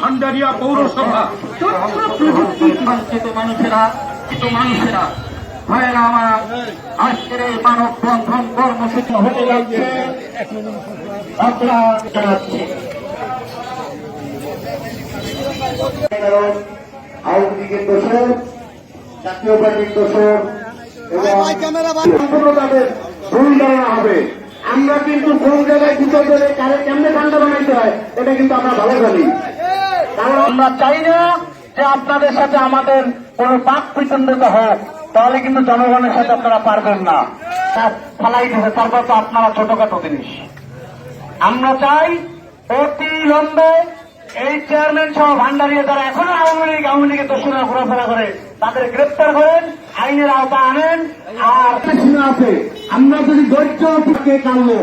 ভান্ডারিয়া পৌরসভা। তথ্য প্রযুক্তি বঞ্চিত মানুষেরা কিছু মানুষেরা। ভাইয়েরা আমার আজকের এই মানব বন্ধন কর্মসূচি হতে যাচ্ছে। আপনারা আওয়ামী লীগের দোষর জাতীয় পার্টির দোষর এবং সম্পূর্ণ তাদের ভুল ধারণা হবে। আমরা কিন্তু কোন জায়গায় দুটো করে কারে কেমনে ঠান্ডা বানাইতে হয়, এটা কিন্তু আমরা ভালো জানি। কারণ আমরা চাই না যে আপনাদের সাথে আমাদের কোন পাক বিচন্দিত হোক, তাহলে কিন্তু জনগণের সাথে আপনারা পারবেন না। ফালাই দিতে, তারপর তো আপনারা ছোটখাটো জিনিস। আমরা চাই অতি লম্বে এই চেয়ারম্যান সহ ভান্ডারিয়া যারা এখনও আওয়ামী লীগ, আওয়ামী লীগের দোষরা ঘোরাফেরা করে, তাদের গ্রেপ্তার করেন, আইনের আওতা আনেন আর সীমা আছে। আমরা যদি ধৈর্য থেকে কামবো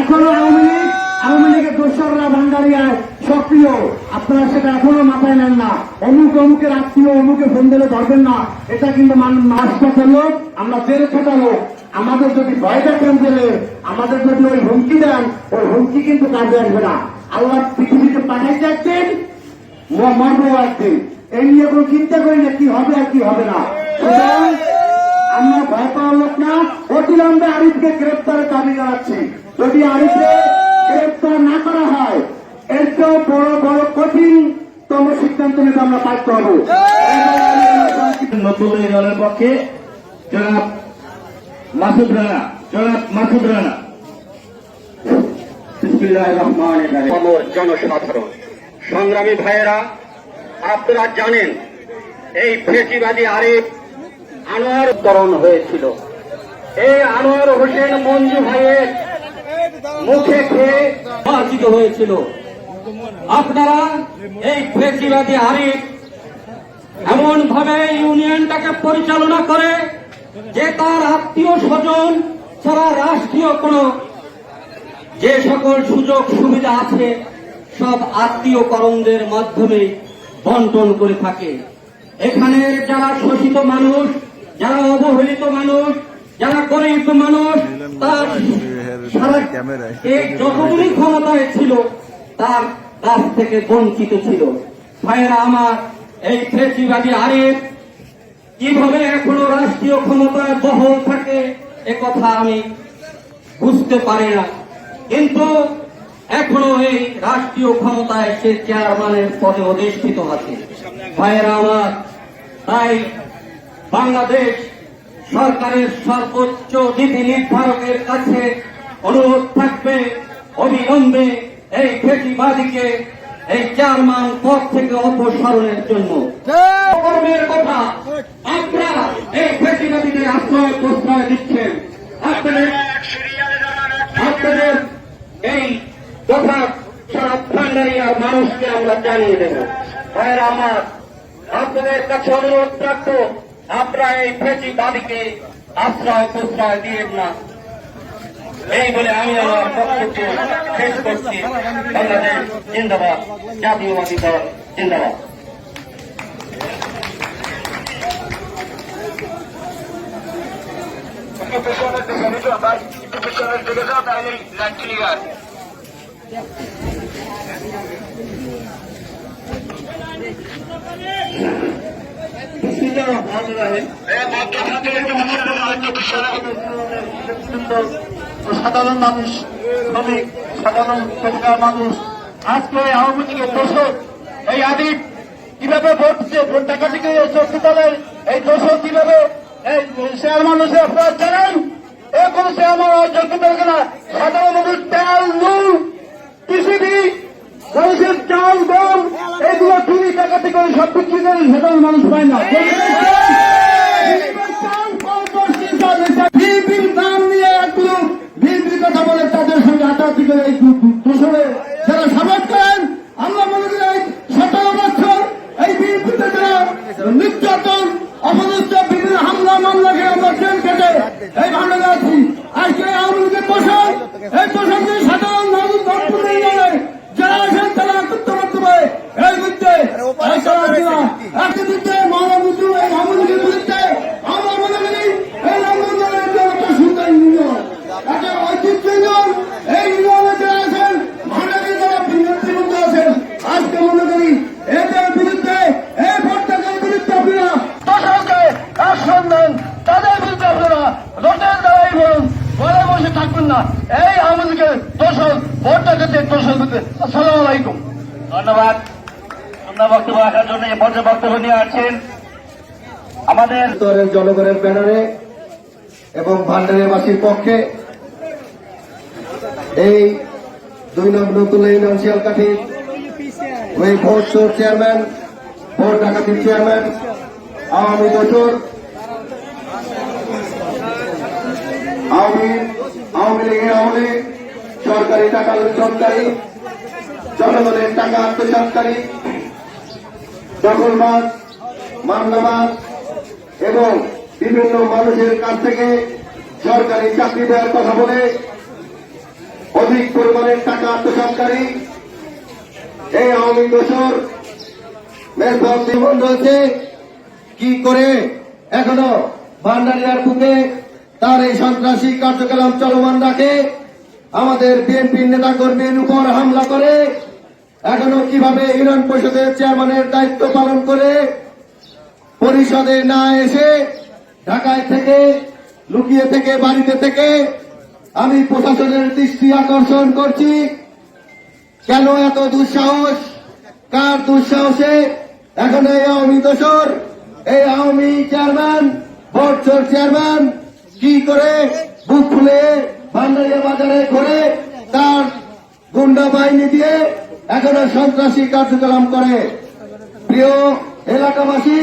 এখনও আওয়ামী লীগ, আওয়ামী লীগের দোসররা ভান্ডারিয়ায় সক্রিয়। আপনারা সেটা এখনও মাথায় নেন না। অমুক অমুকের আত্মীয় অমুকে ফোন দিলে ধরবেন না। এটা কিন্তু মাসপাতা লোক, আমরা জেলে থাকা লোক আমাদের যদি ভয় দেখেন জেলে, আমাদের যদি ওই হুমকি দেন, ওই হুমকি কিন্তু কাজে আসবে না। আল্লাহ পৃথিবীতে পাঠাইতে একদিন মরবো একদিন। এই নিয়ে কোনো চিন্তা করি না, কি হবে আর কি হবে না। আমরা ভয় পাওয়ার লোক না অবিলম্বে আরিফকে গ্রেপ্তারের দাবি জানাচ্ছি। যদি আরিফকে গ্রেপ্তার না করা হয় এর বড় বড় কঠিনতম সিদ্ধান্ত নিতে আমরা বাধ্য হব নতুন এই দলের পক্ষে জনাব মাসুদ রানা জনাব মাসুদ রানা। জনসাধারণ সংগ্রামী ভাইয়েরা আপনারা জানেন এই ফেসিবাদী আরিফ আনোয়ার তরণ হয়েছিল। এই আনোয়ার হোসেন মঞ্জু ভাইয়ের মুখে খেয়ে নির্বাচিত হয়েছিল। আপনারা এই ফেসিবাদী আরিফ এমন ভাবে ইউনিয়নটাকে পরিচালনা করে যে তার আত্মীয় স্বজন ছাড়া রাষ্ট্রীয় কোন যে সকল সুযোগ সুবিধা আছে, সব আত্মীয়করণদের মাধ্যমে বন্টন করে থাকে। এখানের যারা শোষিত মানুষ যারা অবহেলিত মানুষ, যারা গরিব মানুষ, তার যতগুলি ক্ষমতায় ছিল, তার কাছ থেকে বঞ্চিত ছিল। ভাইয়েরা আমার, এই ফেসিবাদী আরেক কীভাবে এখনও রাষ্ট্রীয় ক্ষমতায় বহল থাকে, এ কথা আমি বুঝতে পারি না। কিন্তু এখনও এই রাষ্ট্রীয় ক্ষমতায় সে চেয়ারম্যানের পদে অধিষ্ঠিত আছে। ভাইয়েরা আমার, তাই বাংলাদেশ সরকারের সর্বোচ্চ নীতি নির্ধারকের কাছে অনুরোধ থাকবে, অবিলম্বে এই ফেটিবাদীকে এই চেয়ারম্যান পদ থেকে অপসারণের জন্য। কর্মের কথা, আপনারা এই ফেটিবাদীদের আশ্রয় প্রশ্রয় দিচ্ছেন। আপনাদের আপনাদের এই কথা সারা ভান্ডারিয়ার মানুষকে আমরা জানিয়ে দেব। ভাইয়েরা, আমার আপনাদের কাছে অনুরোধ রাখব আপনারা এই ফেসিবাদীকে আশ্রয় প্রশ্রয় দিয়েন না। এই বলে আমি আমার বক্তব্য শেষ করছি। বাংলাদেশ জিন্দাবাদ, জাতীয়বাদী দল জিন্দাবাদ। সাধারণ মানুষ, শ্রমিক, সাধারণ পেশার মানুষ। আজকে আওয়ামী লীগের দোষক এই আদিব কীভাবে ভোট দিচ্ছে? ভোট ডাকাতি করে চৌকি দলের এই দোষক কীভাবে? এই শেয়ার মানুষের আপনারা জানেন এ কোন শেয়ার মানুষ যোগ্য না। সাধারণ মানুষ তেল, নুন পৃথিবী মানুষের চাল গম এগুলো চুরি ডাকাতি করে সব বিক্রি করে সাধারণ মানুষ পায় না। বিএনপির নাম নিয়ে একগুলো বিএনপির কথা বলে তাদের সঙ্গে হাতাহাতি করে বসে থাকবেন না। এই আওয়ামী দোষল দোষক ভোটটা যেতে দোষক আসসালাম আলাইকুম। ধন্যবাদ। আপনার বক্তব্য রাখার জন্য এই পর্যায়ে বক্তব্য নিয়ে আমাদের দলের জনগণের ব্যানারে এবং ভান্ডারেবাসীর পক্ষে এই দুই নম্বর নতুন ইউনিভার্সিয়াল কাঠি ওই ভোট চোর চেয়ারম্যান ভোট ডাকাতির চেয়ারম্যান আওয়ামী দোষর আওয়ামী লীগের আমলে সরকারি টাকা লুটনকারী জনগণের টাকা আত্মসাতকারী দখলবাদ মামলাবাদ এবং বিভিন্ন মানুষের কাছ থেকে সরকারি চাকরি দেওয়ার কথা বলে অধিক পরিমাণের টাকা আত্মসাতকারী এই আওয়ামী দোষর মেজবাব জীবন রয়েছে কি করে এখনও ভান্ডারিয়ার বুকে তার এই সন্ত্রাসী কার্যকলাপ চলমান রাখে। আমাদের বিএনপির নেতা কর্মীর উপর হামলা করে। এখনও কীভাবে ইউনিয়ন পরিষদের চেয়ারম্যানের দায়িত্ব পালন করে, পরিষদে না এসে ঢাকায় থেকে, লুকিয়ে থেকে, বাড়িতে থেকে আমি প্রশাসনের দৃষ্টি আকর্ষণ করছি। কেন এত দুঃসাহস? কার দুঃসাহসে? এখন এই আওয়ামী দোসর এই আওয়ামী চেয়ারম্যান ভোটচোর চেয়ারম্যান কি করে বুক খুলে ভান্ডারিয়া বাজারে করে তার গুন্ডা বাহিনী দিয়ে এখনও সন্ত্রাসী কার্যক্রম করে? প্রিয় এলাকাবাসী,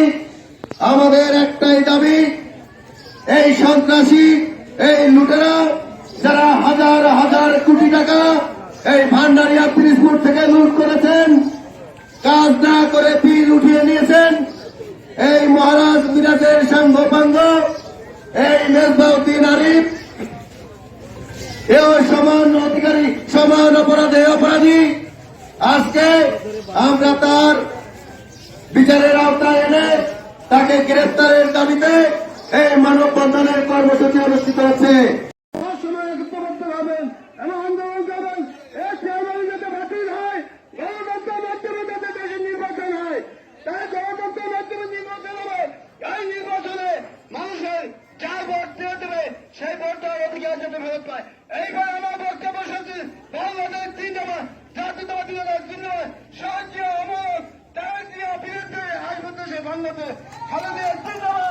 আমাদের একটাই দাবি, এই সন্ত্রাসী, এই লুটেরা যারা হাজার হাজার কোটি টাকা এই ভান্ডারিয়া পিরিজপুর থেকে লুট করেছেন, কাজ না করে বিল উঠিয়ে নিয়েছেন, এই মহারাজ মিরাজের সাঙ্গ পাঙ্গ এই মেজবাউদ্দিন আরিফ এও অধিকারী সমান অপরাধে অপরাধী। আজকে আমরা তার বিচারের আওতায় এনে তাকে গ্রেফতারের দাবিতে এই মানববন্ধনের কর্মসূচি অনুষ্ঠিত হচ্ছে। সেই ভোটটার অধিকার যাতে ফেরত পায়। এইবার শুনছি বাংলাদেশ জিন্দাবাদ, জাতীয়তাবাদী দল জিন্দাবাদ, সাহায্য, অমর তার দিয়ে বিরুদ্ধে আসবে দেশে বাংলাদেশ, খালেদা জিন্দাবাদ।